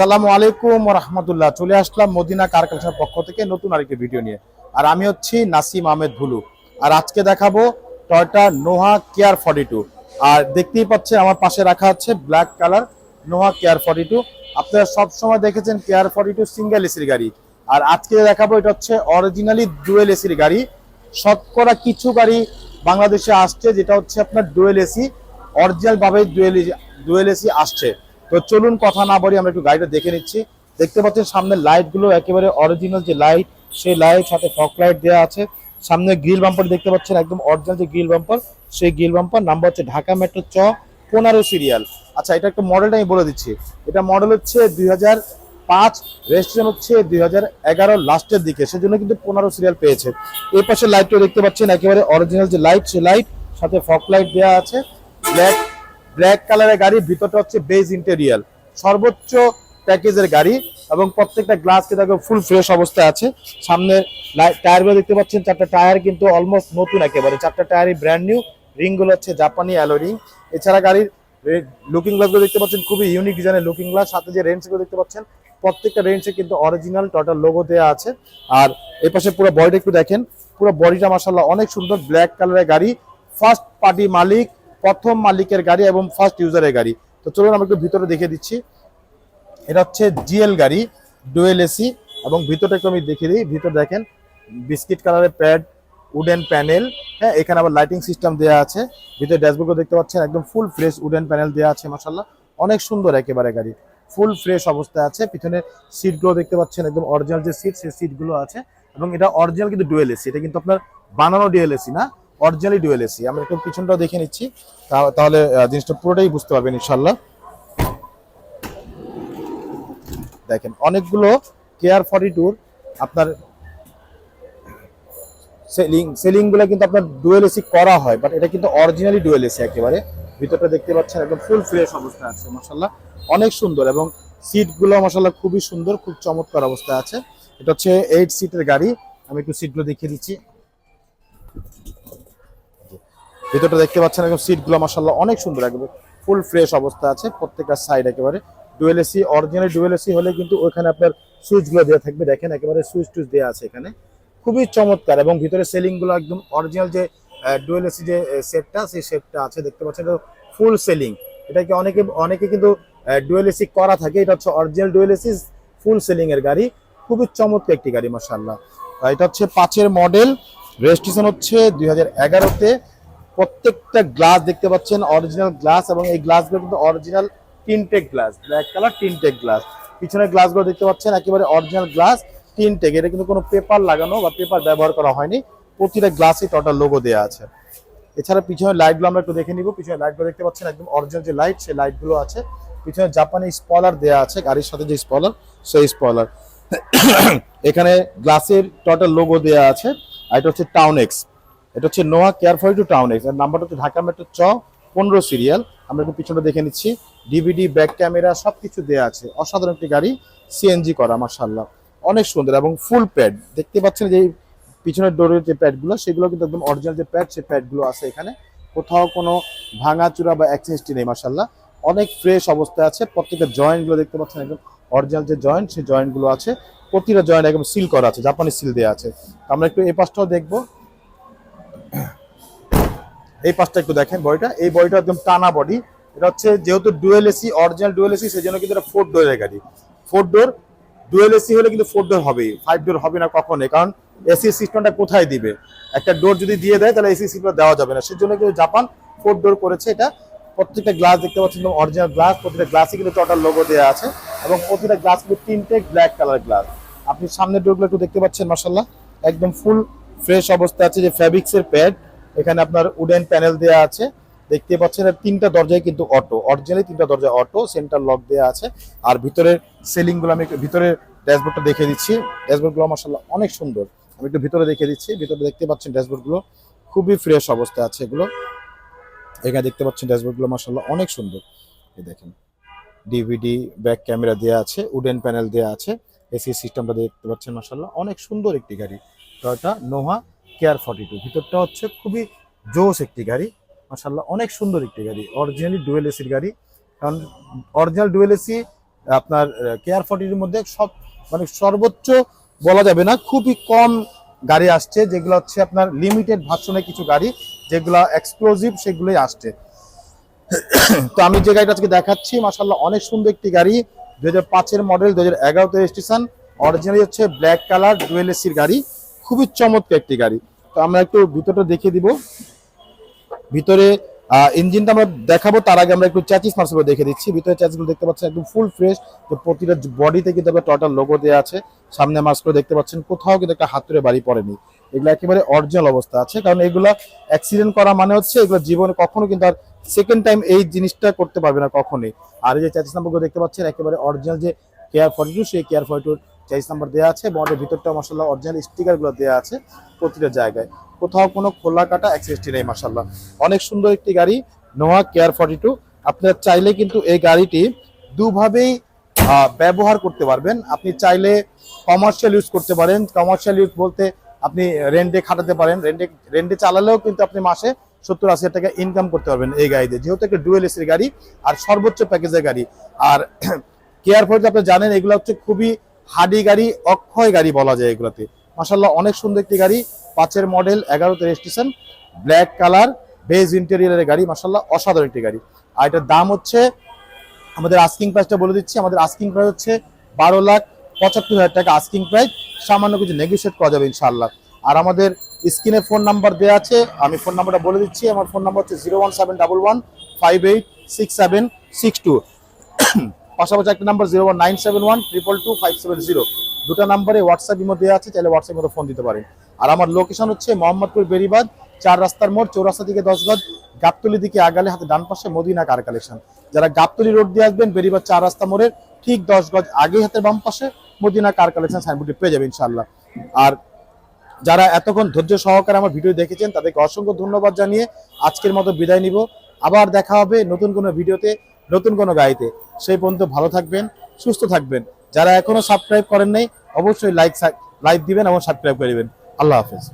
আসসালামু আলাইকুম রহমতুল্লাহ। চলে আসলাম মদিনা কার পক্ষ থেকে নতুন আরেকটি ভিডিও নিয়ে। আর আমি হচ্ছি নাসিম আহমেদ ভুলু। আর আজকে দেখাবো Toyota Noha care forty two. আর দেখতেই পাচ্ছেন আমার পাশে রাখা আছে black colour Noah K R forty two. আপনারা সবসময় দেখেছেন কেয়ার ফর্টি টু সিঙ্গেল এসির গাড়ি। আর আজকে দেখাবো এটা হচ্ছে অরিজিনালি ডুয়েল এসির গাড়ি। শতকরা কিছু গাড়ি বাংলাদেশে আসছে, যেটা হচ্ছে আপনার ডুয়েল এসি। অরিজিনাল ভাবে ডুয়েল ডুয়েল এসি আসছে। তো চলুন কথা না বলি, আমরা একটু গাড়িটা দেখে নিচ্ছি। দেখতে পাচ্ছেন সামনে লাইটগুলো একেবারে অরিজিনাল যে লাইট সেই লাইট সাথে ফক লাইট দেওয়া আছে। সামনে গ্রিল বাম্পার দেখতে পাচ্ছেন, একদম অরিজিনাল যে গ্রিল বাম্পার সেই গ্রিল বাম্পার নাম্বার হচ্ছে ঢাকা মেট্রো চ, পনেরো সিরিয়াল আচ্ছা এটা একটা মডেলটা আমি বলে দিচ্ছি। এটা মডেল হচ্ছে দুই পাঁচ রেজিস্ট্রেশন হচ্ছে দুই হাজার এগারো লাস্টের দিকে। সেজন্য কিন্তু পনেরো সিরিয়াল পেয়েছে। এই পাশে লাইটটা দেখতে পাচ্ছেন, একেবারে অরিজিনাল যে লাইট সেই লাইট সাথে ফক লাইট দেওয়া আছে। ব্ল্যাক ব্ল্যাক কালারের গাড়ি, ভিতরটা হচ্ছে বেজ ইন্টেরিয়াল সর্বোচ্চ প্যাকেজের গাড়ি এবং প্রত্যেকটা গ্লাস কিন্তু একদম ফুল ফ্রেশ অবস্থায় আছে। সামনে টায়ারগুলো দেখতে পাচ্ছেন, চারটা টায়ার কিন্তু অলমোস্ট নতুন একেবারে। চারটা টায়ারই ব্র্যান্ড নিউ রিংগুলো হচ্ছে জাপানি অ্যালো রিং এছাড়া গাড়ির লুকিং গ্লাসগুলো দেখতে পাচ্ছেন, খুবই ইউনিক ডিজাইনের লুকিং গ্লাস সাথে যে রেঞ্জগুলো দেখতে পাচ্ছেন, প্রত্যেকটা রেঞ্জে কিন্তু অরিজিনাল টোটাল লোগো দেওয়া আছে। আর এই পাশে পুরো বডিটা একটু দেখেন। পুরো বডিটা মাসাল্লাহ অনেক সুন্দর ব্ল্যাক কালারের গাড়ি। ফার্স্ট পার্টি মালিক প্রথম মালিকের গাড়ি এবং ফার্স্ট ইউজারের গাড়ি। তো চলুন আমরা একটু ভিতরে দেখে দিচ্ছি। এটা হচ্ছে জিএল গাড়ি ডুয়েল এসি এবং ভিতরটা একটু আমি দেখিয়ে দিই। ভিতর দেখেন, বিস্কিট কালারের প্যাড উডেন প্যানেল হ্যাঁ এখানে আবার লাইটিং সিস্টেম দেওয়া আছে। ভিতরে ড্যাশবোর্ডও দেখতে পাচ্ছেন, একদম ফুল ফ্রেশ উডেন প্যানেল দেওয়া আছে মাসাল্লাহ অনেক সুন্দর একেবারে গাড়ি। ফুল ফ্রেশ অবস্থায় আছে। পিছনে সিটগুলো দেখতে পাচ্ছেন, একদম অরিজিনাল যে সিট সেই সিটগুলো আছে। এবং এটা অরিজিনাল কিন্তু ডুয়েল এসি এটা কিন্তু আপনার বানানো ডুয়েল এসি না। Originally dual AC. আমরা একটু পিছনটাও দেখে নিচ্ছি। তাহলে জিনিসটা পুরোটাই বুঝতে পারবেন ইনশাল্লাহ। দেখেন, অনেকগুলো কেয়ার ফর্টি টুর আপনার সেলিং সেলিংগুলো কিন্তু আপনার ডুয়েল এসি করা হয় বাট এটা কিন্তু অরিজিনালি ডুয়েল এসি একেবারে। ভিতরটা দেখতে পাচ্ছেন, একদম ফুল ফ্রেশ অবস্থা আছে মাসাল্লাহ অনেক সুন্দর এবং সিটগুলো মাসাল্লাহ খুবই সুন্দর, খুব চমৎকার অবস্থা আছে। এটা হচ্ছে এইট সিটের গাড়ি। আমি একটু সিটগুলো দেখিয়ে দিচ্ছি। ভিতরটা দেখতে পাচ্ছেন একদম সিটগুলো মাসাল্লাহ অনেক সুন্দর, একদম ফুল ফ্রেশ অবস্থা আছে, প্রত্যেকটা সাইড একেবারে। Dual AC original dual AC হলে কিন্তু ওখানে আপনার সুইচগুলো দেওয়া থাকবে, দেখেন একেবারে সুইচ টুইচ দেওয়া আছে এখানে। খুবই চমৎকার এবং ভিতরে সেলিংগুলো একদম অরিজিনাল যে ডুয়েল এসি যে সেটটা সেই সেটটা আছে, দেখতে পাচ্ছেন ফুল সেলিং এটাকে অনেকে অনেকে কিন্তু ডুয়েল এসি করা থাকে, এটা হচ্ছে original dual AC full ceiling এর গাড়ি। খুবই চমৎকার একটি গাড়ি মাসাল্লাহ এটা হচ্ছে পাঁচের মডেল রেজিস্ট্রেশন হচ্ছে দুই হাজার এগারোতে। প্রত্যেকটা গ্লাস দেখতে পাচ্ছেন অরিজিনাল গ্লাস এবং এই গ্লাসগুলো কিন্তু original tinted glass black colour tinted glass. পিছনের গ্লাসগুলো দেখতে পাচ্ছেন, একেবারে অরিজিনাল গ্লাস টিনটেক এটা কিন্তু কোনো পেপার লাগানো বা পেপার ব্যবহার করা হয়নি, প্রতিটা গ্লাসে টোটাল লোগো দেওয়া আছে। এছাড়া পিছনের লাইটগুলো আমরা একটু দেখে নিব। পিছনে লাইটগুলো দেখতে পাচ্ছেন, একদম অরিজিনাল যে লাইট সেই লাইটগুলো আছে। পিছনে জাপানি স্পলার দেওয়া আছে, গাড়ির সাথে যে স্পলার সেই স্পলার এখানে গ্লাসের টোটাল লোগো দেওয়া আছে, আর এটা হচ্ছে টাউন এক্স এটা হচ্ছে Noah K R four two town ace. আর নাম্বারটা হচ্ছে ঢাকা মেট্রো চ পনেরো সিরিয়াল। আমরা একটু পিছনে দেখে নিচ্ছি। ডিভিডি, ব্যাক ক্যামেরা সব কিছু দেওয়া আছে। অসাধারণ একটি গাড়ি সিএনজি করা মার্শাল্লাহ অনেক সুন্দর এবং ফুল প্যাড। দেখতে পাচ্ছেন যে পিছনের ডোরের যে প্যাডগুলো, সেগুলো কিন্তু একদম অরিজিনাল যে প্যাড, সেই প্যাডগুলো আছে এখানে। কোথাও কোনো ভাঙাচুরা বা অ্যাক্সিডেন্টটি নেই মার্শাল্লাহ অনেক ফ্রেশ অবস্থায় আছে। প্রত্যেকটা জয়েন্টগুলো দেখতে পাচ্ছেন, একদম অরিজিনাল যে জয়েন্ট সেই জয়েন্টগুলো আছে। প্রতিটা জয়েন্ট একদম সিল করা আছে। জাপানি সিল দেওয়া আছে। আমরা একটু এই পাশটাও দেখব। এই পাশটা একটু দেখেন বডিটা। এই বডিটা একদম টানা বডি। এটা হচ্ছে যেহেতু dual AC original dual AC সেই জন্য কিন্তু এটা ফোর ডোরের গাড়ি। ফোর ডোর ডুয়েল এসি হলে কিন্তু ফোর ডোর হবেই। ফাইভ ডোর হবে না কখনোই, কারণ এসি সিস্টেমটা কোথায় দিবে? একটা ডোর যদি দিয়ে দেয়, তাহলে এসি সিস্টেম দেওয়া যাবে না। সেজন্য কিন্তু জাপান ফোর ডোর করেছে এটা। প্রত্যেকটা গ্লাস দেখতে পাচ্ছেন অরিজিনাল গ্লাস প্রতিটা গ্লাসে কিন্তু টোটাল লোগো দেওয়া আছে। এবং প্রতিটা গ্লাস কিন্তু তিনটে ব্ল্যাক কালার গ্লাস আপনি সামনের ডোরগুলো একটু দেখতে পাচ্ছেন মাসাল্লাহ একদম ফুল ফ্রেশ অবস্থা আছে যে ফ্যাব্রিক্সের প্যাড। এখানে আপনার উডেন প্যানেল দেওয়া আছে। দেখতে পাচ্ছেন তিনটা দরজায় কিন্তু অটো। অরিজিনালি তিনটা দরজা অটো সেন্টার লক দেওয়া আছে। আর ভিতরের সেলিংগুলো আমি ভিতরের ড্যাশবোর্ডটা দেখে দিচ্ছি। ড্যাশবোর্ডগুলো মাসাল্লাহ অনেক সুন্দর। আমি একটু ভিতরে দেখে দিচ্ছি। ভিতরে দেখতে পাচ্ছেন ড্যাশবোর্ডগুলো খুবই ফ্রেশ অবস্থায় আছে এগুলো। এখানে দেখতে পাচ্ছেন ড্যাশবোর্ডগুলো মাসাল্লাহ অনেক সুন্দর। এই দেখেন ডিভিডি ব্যাক ক্যামেরা দেওয়া আছে, উডেন প্যানেল দেওয়া আছে। এসি সিস্টেমটা দেখতে পাচ্ছেন মাসাল্লাহ অনেক সুন্দর একটি গাড়ি। Toyota Noha care forty two. ভিতরটা হচ্ছে খুবই জোস একটি গাড়ি। মাসাল্লাহ অনেক সুন্দর একটি গাড়ি। অরিজিনালি ডুয়েল এসির গাড়ি। কারণ অরিজিনাল ডুয়েল এসি আপনার কেয়ার ফর্টির মধ্যে সব মানে সর্বোচ্চ বলা যাবে না, খুবই কম গাড়ি আসছে, যেগুলো হচ্ছে আপনার লিমিটেড ভার্সনের কিছু গাড়ি, যেগুলো এক্সক্লুসিভ সেগুলোই আসছে। তো আমি যে গাড়িটা আজকে দেখাচ্ছি মাসাল্লাহ অনেক সুন্দর একটি গাড়ি। দু হাজার পাঁচের মডেল দু হাজার এগারোতে রেজিস্ট্রেশন অরিজিনালি হচ্ছে ব্ল্যাক কালার ডুয়েল এসির গাড়ি। খুবই চমৎকার একটি গাড়ি। তো আমরা একটু ভিতরটা দেখিয়ে দিব। ভিতরে ইঞ্জিনটা আমরা দেখাবো, তার আগে আমরা একটু চ্যাচিস মার্সেল দেখে দিচ্ছি। ভিতরে চ্যাচিসগুলো দেখতে পাচ্ছেন একদম ফুল ফ্রেশ তো প্রতিটা বডিতে কিন্তু একটা টটাল লোগো দেওয়া আছে। সামনে মাস্কগুলো দেখতে পাচ্ছেন কোথাও কিন্তু একটা হাতুড়ে বাড়ি পড়েনি। এগুলো একেবারে অরিজিনাল অবস্থা আছে, কারণ এগুলো অ্যাক্সিডেন্ট করা মানে হচ্ছে এগুলো জীবনে কখনো কিন্তু আর সেকেন্ড টাইম এই জিনিসটা করতে পারবে না কখনোই। আর এই যে চ্যাচিস নাম্বারগুলো দেখতে পাচ্ছেন, একেবারে অরিজিনাল যে কেয়ার ফর্টি টু সেই K R forty chassis number দেওয়া আছে বডির ভিতরটা মশলা অরিজিনাল স্টিকারগুলো দেওয়া আছে প্রতিটা জায়গায়। কোথাও কোনো খোলা কাটা অ্যাক্সেসটি নেই মাসাল্লাহ অনেক সুন্দর একটি গাড়ি নোয়া কেয়ার ফর্টি টু আপনারা চাইলে কিন্তু এই গাড়িটি দুভাবেই ব্যবহার করতে পারবেন। আপনি চাইলে কমার্শিয়াল ইউজ করতে পারেন। কমার্শিয়াল ইউজ বলতে আপনি রেন্টে খাটাতে পারেন। রেন্টে রেন্টে চালালেও কিন্তু আপনি মাসে সত্তর আশি টাকা ইনকাম করতে পারবেন এই গাড়িতে। যেহেতু একটা ডুয়েল এসির গাড়ি আর সর্বোচ্চ প্যাকেজের গাড়ি। আর কেয়ার ফর্টি আপনি জানেন, এগুলো হচ্ছে খুবই হাডি গাড়ি, অক্ষয় গাড়ি বলা যায় এগুলোতে। মাসাল্লাহ অনেক সুন্দর একটি গাড়ি, পাঁচের মডেল, এগারোতে রেজিস্ট্রেশন, ব্ল্যাক কালার, বেজ ইন্টেরিয়ারের গাড়ি মাসাল্লাহ অসাধারণ একটি গাড়ি। আর এটার দাম হচ্ছে, আমাদের আস্কিং প্রাইসটা বলে দিচ্ছি, আমাদের আস্কিং প্রাইস হচ্ছে বারো লাখ পঁচাত্তর হাজার টাকা আস্কিং প্রাইস সামান্য কিছু নেগোসিয়েট করা যাবে ইনশাল্লাহ আর আমাদের স্ক্রিনে ফোন নাম্বার দেওয়া আছে, আমি ফোন নাম্বারটা বলে দিচ্ছি, আমার ফোন নাম্বার হচ্ছে zero one seven double one five eight six seven six two পাশাপাশি একটা number zero one nine seven one triple two five seven zero দুটো নাম্বারে হোয়াটসঅ্যাপ ইমো দেওয়া আছে, চাইলে হোয়াটসঅ্যাপ মধ্যে ফোন দিতে পারেন। আর আমার লোকেশন হচ্ছে মোহাম্মদপুর বেরিবাদ চার রাস্তার মোড়, চৌরাস্তা দিকে দশ গজ, গাবতলি দিকে আগালে হাতে ডান পাশে মদিনা কার কালেকশন যারা গাবতলি রোড দিয়ে আসবেন বেরিবাদ চার রাস্তা মোড়ের ঠিক দশ গজ আগে হাতে বাম পাশে মদিনা কার কালেকশন সাইনবোর্ডে পেয়ে যাবে ইনশাল্লাহ আর যারা এতক্ষণ ধৈর্য সহকারে আমার ভিডিও দেখেছেন, তাদেরকে অসংখ্য ধন্যবাদ জানিয়ে আজকের মতো বিদায় নিব। আবার দেখা হবে নতুন কোনো ভিডিওতে নতুন কোনো গাড়িতে। সেই পর্যন্ত ভালো থাকবেন, সুস্থ থাকবেন। যারা এখনও সাবস্ক্রাইব করেন নাই, অবশ্যই লাইক লাইক দিবেন এবং সাবস্ক্রাইব করে দেবেন। আল্লাহ হাফেজ।